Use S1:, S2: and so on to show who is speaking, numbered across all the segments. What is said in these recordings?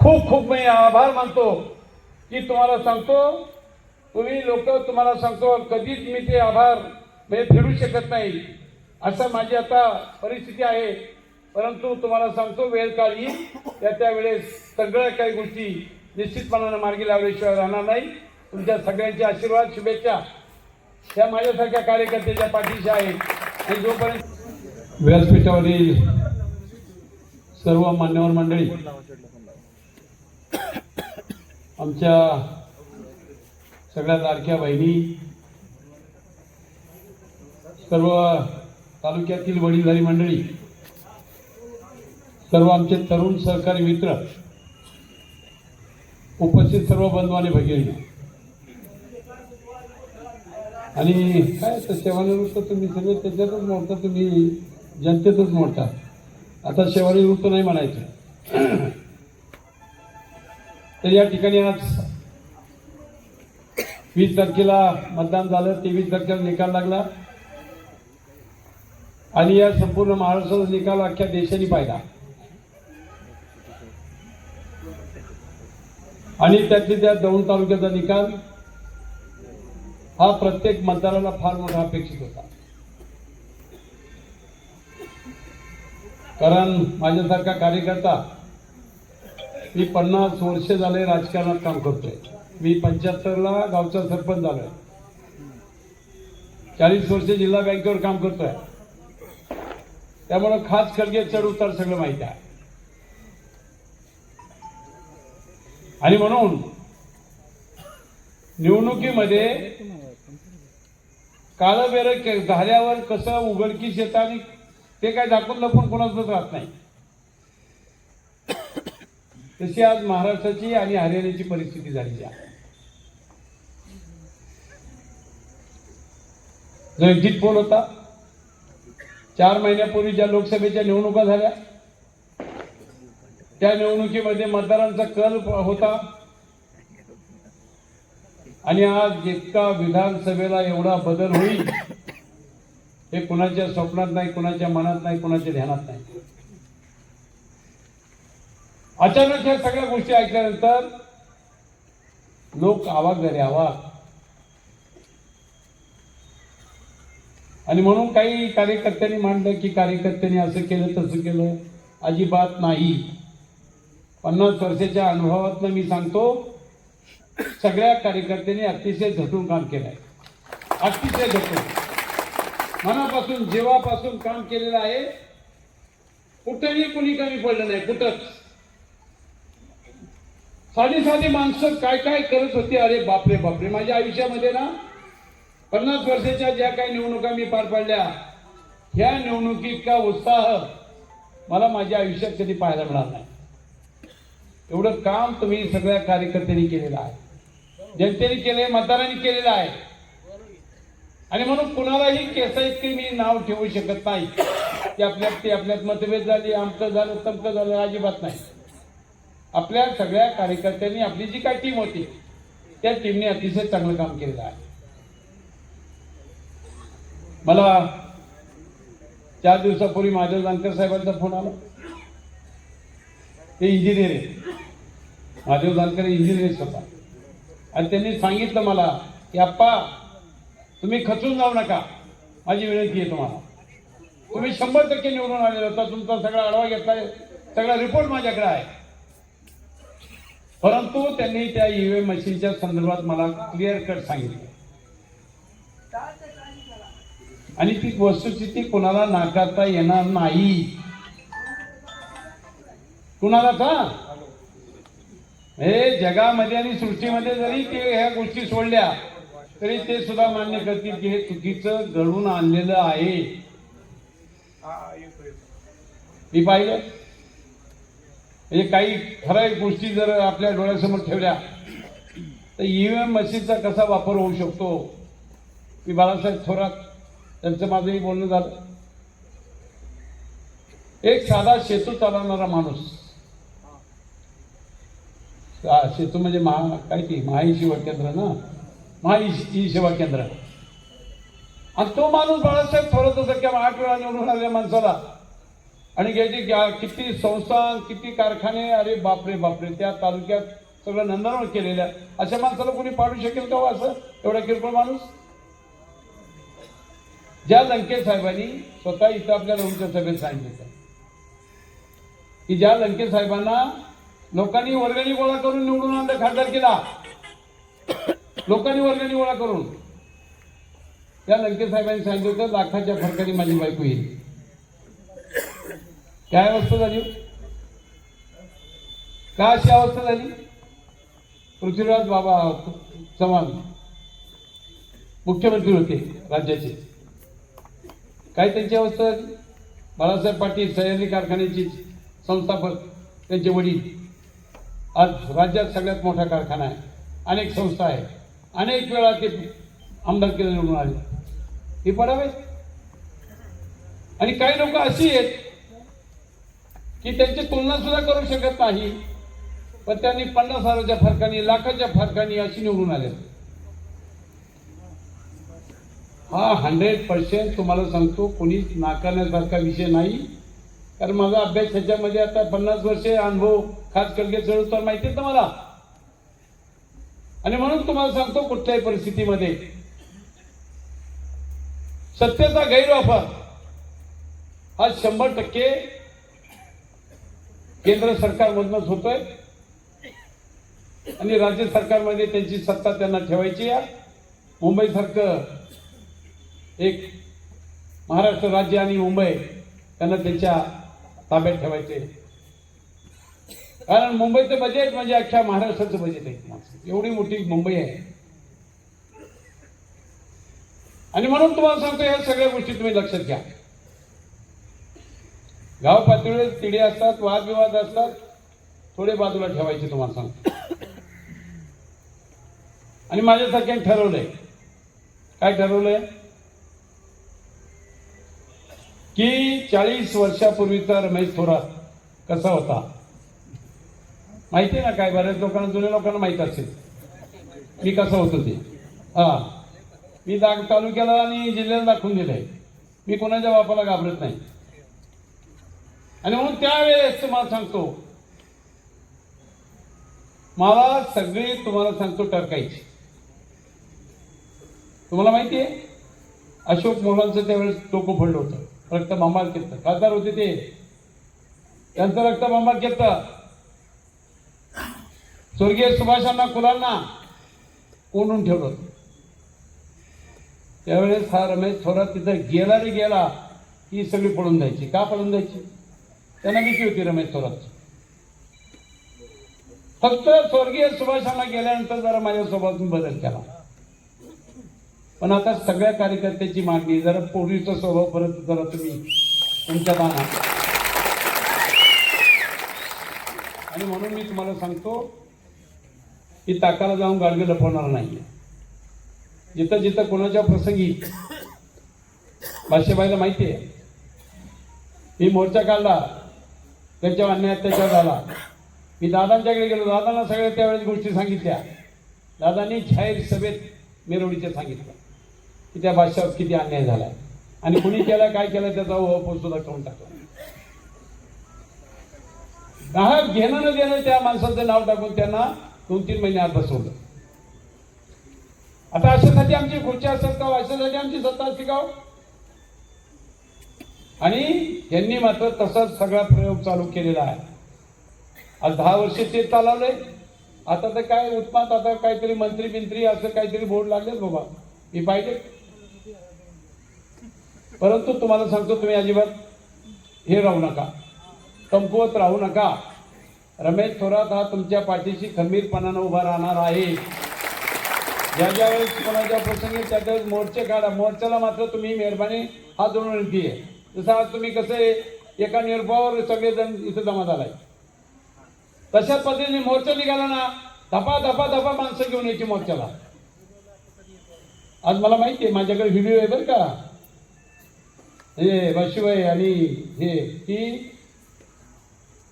S1: खूप खूप मी आभार मानतो की तुम्हाला सांगतो तुम्ही लोक तुम्हाला सांगतो कधीच मी ते आभार मी फेडू शकत नाही. असं माझी आता परिस्थिती आहे. परंतु तुम्हाला सांगतो वेळ काळ येईल त्या त्या वेळेस सगळ्या काही गोष्टी निश्चितपणानं मार्गी लावल्याशिवाय राहणार नाही. तुमच्या सगळ्यांचे आशीर्वाद शुभेच्छा. त्या माझ्यासारख्या कार्यकर्त्याच्या पाठीशी आहेत आणि जोपर्यंत व्यासपीठावरील सर्व मान्यवर मंडळी आमच्या सगळ्या लाडक्या बहिणी सर्व तालुक्यातील वडीलधारी मंडळी सर्व आमचे तरुण सहकारी मित्र उपस्थित सर्व बंधू आणि भगिनी आणि काय तर सेवानिवृत्त तुम्ही सगळे त्याच्यातच मोडता तुम्ही जनतेतच मोडता. आता सेवानिवृत्त नाही म्हणायचं. तर या ठिकाणी आज वीस तारखेला मतदान झालं तेवीस तारखेला निकाल लागला. आणि या संपूर्ण महाराष्ट्राचा निकाल अख्ख्या देशाने पाहिला. आणि त्यातली त्या दौंड तालुक्याचा निकाल हा प्रत्येक मतदाराला फार मोठा अपेक्षित होता. कारण माझ्यासारखा कार्यकर्ता मी पन्नास वर्ष झाले राजकारणात काम करतोय. मी पंच्याहत्तरला गावचा सरपंच झालोय. चाळीस वर्ष जिल्हा बँकेवर काम करतोय. त्यामुळं खास खडगे चढ उतार सगळं माहीत आहे. आणि म्हणून निवडणुकीमध्ये काळबेर झाल्यावर कसं उघडकीस येतं आणि ते काय दाखवून लपून कोणाचंच राहत नाही. तशी आज महाराष्ट्राची आणि हरियाणाची परिस्थिती झालेली आहे. जो एक्झिट पोल होता. चार महिन्यापूर्वी ज्या लोकसभेच्या निवडणुका झाल्या त्या निवडणुकीमध्ये मतदारांचा कल होता. आणि आज इतका विधानसभेला एवढा बदल होईल हे कुणाच्या स्वप्नात नाही कुणाच्या मनात नाही कुणाच्या ध्यानात नाही. अचानक या सगळ्या गोष्टी ऐकल्यानंतर लोक आवाक झाले आवाक आणि म्हणून काही कार्यकर्त्यांनी मांडलं की कार्यकर्त्यांनी असं केलं तसं केलं. अजिबात नाही. पन्नास वर्षाच्या अनुभवातनं मी सांगतो सगळ्या कार्यकर्त्यांनी अतिशय झटून काम केलंय. अतिशय झटून. मनापासून जीवापासून काम केलेलं आहे. कुठेही कुणी कमी पडलं नाही कुठंच. साधी साधी माणसं काय काय करत होती अरे बापरे बापरे माझ्या आयुष्यामध्ये ना पन्नास वर्षाच्या ज्या काही निवडणुका मी पार पाडल्या ह्या निवडणुकीतका उत्साह मला माझ्या आयुष्यात कधी पाहायला मिळाला नाही. एवढं काम तुम्ही सगळ्या कार्यकर्त्यांनी केलेलं आहे. जनतेने केले मतदारांनी केलेलं आहे. आणि म्हणून कुणालाही केसा इतके मी नाव ठेवू शकत नाही. की आपल्यात ते आपल्यात मतभेद झाली आमचं झालं तमकं झालं अजिबात नाही. आपल्या सगळ्या कार्यकर्त्यांनी आपली जी काय टीम होती त्या टीमने अतिशय चांगलं काम केलेलं आहे. मला चार दिवसापूर्वी महादेव जानकर साहेबांचा फोन आला. ते इंजिनियर आहे महादेव जानकर इंजिनियर स्वतः. आणि त्यांनी सांगितलं मला की आप्पा तुम्ही खचून जाऊ नका. माझी विनंती आहे तुम्हाला. तुम्ही शंभर टक्के निवडून आलेला होता. तुमचा सगळा आढावा घेतला सगळा रिपोर्ट माझ्याकडे आहे. परंतु त्यांनी त्या ईव्हीएम मशीनच्या संदर्भात मला क्लिअर कट सांगितलं. आणि ती वस्तुस्थिती कोणाला नाकारता येणार नाही. कुणाला का हे जगामध्ये आणि सृष्टीमध्ये जरी ते ह्या गोष्टी सोडल्या तरी ते सुद्धा मान्य करतील की हे चुकीचं घडून आणलेलं आहे. मी पाहिलं? म्हणजे काही ठराविक गोष्टी जर आपल्या डोळ्यासमोर ठेवल्या तर ईव्हीएम मशीनचा कसा वापर होऊ शकतो? मी बाळासाहेब थोरात त्यांचं माझंही बोलणं झालं. एक साधा सेतू चालवणारा माणूस. शेतू सेतू म्हणजे महा काय ती? महाई सेवा केंद्र ना? महाई ई सेवा केंद्र. आणि तो माणूस बाळासाहेब थोरात असं किंवा आठ वेळा निवडून आलेल्या माणसाला आणि घ्यायचे किती संस्था किती कारखाने अरे बापरे बापरे त्या तालुक्यात सगळं नंदनवन केलेल्या अशा माणसाला कोणी पाडू शकेल का हो असं? एवढा किरकोळ माणूस? ज्या लंके साहेबांनी स्वतः इथं आपल्या लोकांच्या सभेत सांगितलं. की ज्या लंके साहेबांना लोकांनी वर्गणी गोळा करून निवडून आणलं खासदार केला. लोकांनी वर्गणी गोळा करून. त्या लंके साहेबांनी सांगितलं होतं लाखाच्या फरकाने माझी बायको येईल. काय अवस्था झाली? का अशी अवस्था झाली? पृथ्वीराज बाबा चव्हाण मुख्यमंत्री होते राज्याचे. काय त्यांची अवस्था झाली? बाळासाहेब पाटील सह्याद्री कारखान्याची संस्थापक त्यांचे वडील. आज राज्यात सगळ्यात मोठा कारखाना आहे. अनेक संस्था आहे अनेक वेळा ते आमदार केले निवडून आले. हे पडावे? आणि काही लोक अशी आहेत की त्यांची तुलना सुद्धा करू शकत नाही. पण त्यांनी पन्नास हजाराच्या फरकाने लाखाच्या फरकाने अशी निवडून आले. हा हंड्रेड पर्सेंट तुम्हाला सांगतो कोणीच नाकारण्यासारखा विषय नाही. कारण माझा अभ्यास ह्याच्यामध्ये आता पन्नास वर्षे अनुभव खास कलगे चढू माहिती आहे मला आणि म्हणून तुम्हाला सांगतो कुठल्याही परिस्थितीमध्ये. सत्तेचा गैरवापर हा शंभर टक्के केंद्र सरकारमधनंच होतोय. आणि राज्य सरकारमध्ये त्यांची सत्ता त्यांना ठेवायची आहे. मुंबईसारखं एक महाराष्ट्र राज्य आणि मुंबई त्यांना त्यांच्या ताब्यात ठेवायचे. कारण मुंबईचं बजेट म्हणजे अख्ख्या महाराष्ट्राचं बजेट आहे. एवढी मोठी मुंबई आहे. आणि म्हणून तुम्हाला सांगतो या सगळ्या गोष्टी तुम्ही लक्षात घ्या. गाव पातळीवर तिढे असतात वादविवाद असतात. थोडे बाजूला ठेवायचे तुम्हाला सांगतो. आणि माझ्यासारख्याने ठरवलंय. काय ठरवलंय? की चाळीस वर्षापूर्वीचा रमेश थोरात कसा होता? माहिती आहे ना काय? बऱ्याच लोकांना जुन्या लोकांना माहीत असेल. मी कसं होतो ते? हा. मी दाग तालुक्याला आणि जिल्ह्याला दाखवून दिलंय. मी कोणाच्या बापाला घाबरत नाही. आणि म्हणून त्यावेळेस तुम्हाला सांगतो मला सगळी तुम्हाला सांगतो टरकायची. तुम्हाला माहिती आहे अशोक मोलांचं त्यावेळेस डोकं फोडलं होतं. रक्त बंबाल केलं. खासदार होते ते. त्यांचं रक्त बंबाल केलं. स्वर्गीय सुभाषांना कुलांना कोंडून ठेवलं होतं. त्यावेळेस हा रमेश थोरात तिथं गेला रे गेला ही सगळी पळून जायची. का पळून जायची? त्यांना भीती होती रमेश थोरात? फक्त स्वर्गीय सुभाषांना गेल्यानंतर जरा माझ्या स्वभावातून बदल केला. पण आता सगळ्या कार्यकर्त्याची मागणी जरा पूर्वीचा स्वभाव परत जरा तुम्ही तुमच्या दाना आणि म्हणून मी तुम्हाला सांगतो की ताकाला जाऊन गाडगे लपवणार नाही जिथं जिथं कोणाच्या प्रसंगी भाष्यबाईला माहिती आहे मी मोर्चा काढला. त्याच्यावर अन्याय अत्याचार झाला. मी दादांच्याकडे गेलो. दादांना सगळ्या त्यावेळेस गोष्टी सांगितल्या. दादांनी जाहीर सभेत मिरवणीच्या सांगितलं की त्या भाषावर किती अन्याय झालाय आणि कुणी केला काय केलं त्याचा ओहपोल सुद्धा करून टाकला. हा घेणं न देणं त्या माणसाचं नाव टाकून त्यांना दोन तीन महिने आत बसवलं. आता अशासाठी आमची खुर्ची असतात का? अशासाठी आमची सत्ता असते का हो? आणि यांनी मात्र तसाच सगळा प्रयोग चालू केलेला आहे. आज दहा वर्ष ते चालवले आता तर काय उत्पात आता काहीतरी मंत्री बिंत्री असं काहीतरी बोर्ड लागले बाबा. मी पाहिजे. परंतु तुम्हाला सांगतो तुम्ही अजिबात हे राहू नका. कमकुवत राहू नका. रमेश थोरात हा तुमच्या पाठीशी खंबीरपणानं उभा राहणार आहे. ज्या ज्या वेळेस कोणाच्या प्रसंगी त्या त्यावेळेस मोर्चे काढा मोर्चाला मात्र तुम्ही मेहरबानी हा दोन विनंती आहे. जसं आज तुम्ही कसं आहे एका निर्भयावर सगळेजण इथं जमा झालाय. तशाच पद्धतीने मोर्चा निघाला ना धपा धपा धपा माणसं घेऊन यायची मोर्चाला. आज मला माहिती आहे माझ्याकडे व्हिडिओ आहे बरं का. हे वाशिबाई आणि हे की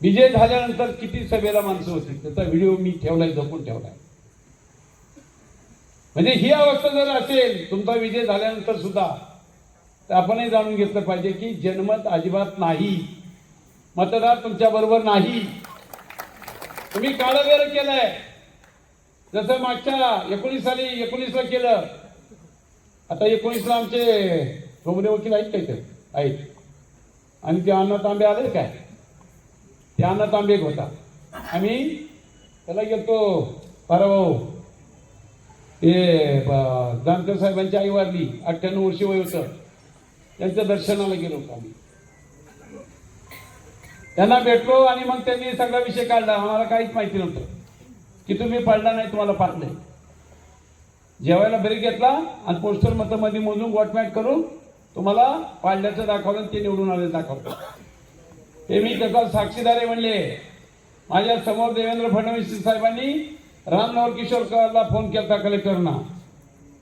S1: विजय झाल्यानंतर किती सभेला माणसं होती त्याचा व्हिडिओ मी ठेवलाय जपून ठेवलाय. म्हणजे ही अवस्था जर असेल तुमचा विजय झाल्यानंतर सुद्धा तर आपणही जाणून घेतलं पाहिजे की जनमत अजिबात नाही. मतदार तुमच्या बरोबर नाही. तुम्ही काळवेर केलंय. जसं मागच्या एकोणीस साली एकोणीसला केलं. आता एकोणीसला आमचे गोमरे वकील आहेत काय ते आहेत. आणि ते अण्णा तांबे आले काय ते अण्णा तांबे एक होता. आम्ही त्याला गेलतो. भाऊ. ते जानकर साहेबांची आई वारली. अठ्ठ्याण्णव वर्षी वय होतं. त्यांच्या दर्शनाला गेलो होतो आम्ही. त्यांना भेटलो आणि मग त्यांनी सगळा विषय काढला. आम्हाला काहीच माहिती नव्हतं. की तुम्ही पडला नाही तुम्हाला पाडलंय जेवायला ब्रेक घेतला आणि पोस्टर मतामध्ये मोजून वॉटमॅट करून तुम्हाला पाडल्याचं दाखवलं ते निवडून आले दाखवलं. ते मी त्याचा साक्षीदारे म्हणले. माझ्यासमोर देवेंद्र फडणवीस साहेबांनी रामनवर किशोरकरला फोन केला कलेक्टरना.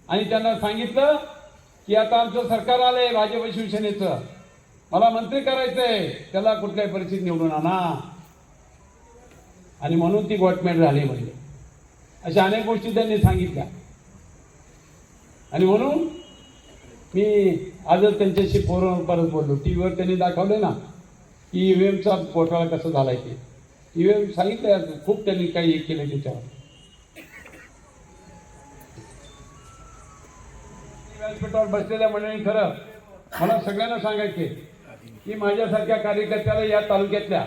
S1: आणि त्यांना सांगितलं की आता आमचं सरकार आलंय भाजप शिवसेनेचं. मला मंत्री करायचंय त्याला कुठल्याही परिस्थितीत निवडून आणा. आणि म्हणून ती गॉटमॅट झाली म्हणजे अशा अनेक गोष्टी त्यांनी सांगितल्या. आणि म्हणून मी आजच त्यांच्याशी फोनवर परत बोललो. टी व्हीवर त्यांनी दाखवलं ना की ईव्हीएमचा घोटाळा कसा झालाय ते. ईव्हीएम सांगितलं खूप त्यांनी काही हे केलं त्याच्यावर. व्यासपीठावर बसलेल्या मंडळी खरं मला सगळ्यांना सांगायचे की माझ्यासारख्या कार्यकर्त्याला या तालुक्यातल्या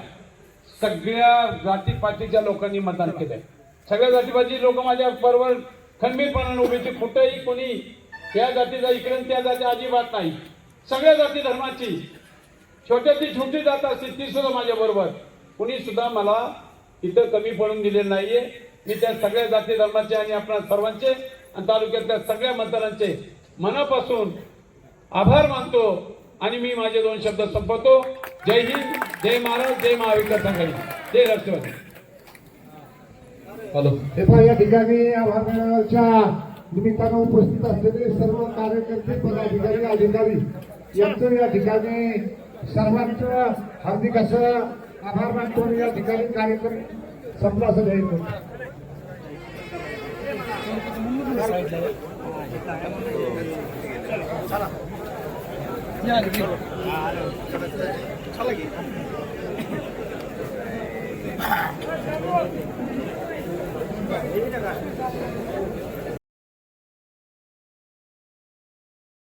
S1: सगळ्या जातीपातीच्या लोकांनी मतदान केलंय. सगळ्या जातीपाती लोक माझ्या बरोबर खंबीरपणाने उभे होते. कुठेही कोणी त्या जातीचा इकडे आणि त्या जाती अजिबात नाही. सगळ्या जाती धर्माची. छोट्याची छोटी जात असतील ती सुद्धा माझ्या बरोबर. कुणी सुद्धा मला इथं कमी पडून दिलेलं नाहीये. मी त्या सगळ्या जाती धर्माचे आणि आपल्या सर्वांचे आणि तालुक्यातल्या सगळ्या मतदारांचे मनापासून आभार मानतो आणि मी माझे दोन शब्द संपवतो. जय हिंद जय महाराज जय महाविकास आघाडी. जय राष्ट्रवादी.
S2: हॅलो.
S3: हे पहा या ठिकाणी आभार मेळाव्याच्या निमित्तानं उपस्थित असलेले सर्व कार्यकर्ते पदाधिकारी अधिकारी यांचं या ठिकाणी सर्वांचं हार्दिक असं आभार मानतो आणि या ठिकाणी कार्यक्रम संपला असं जाहीर करतो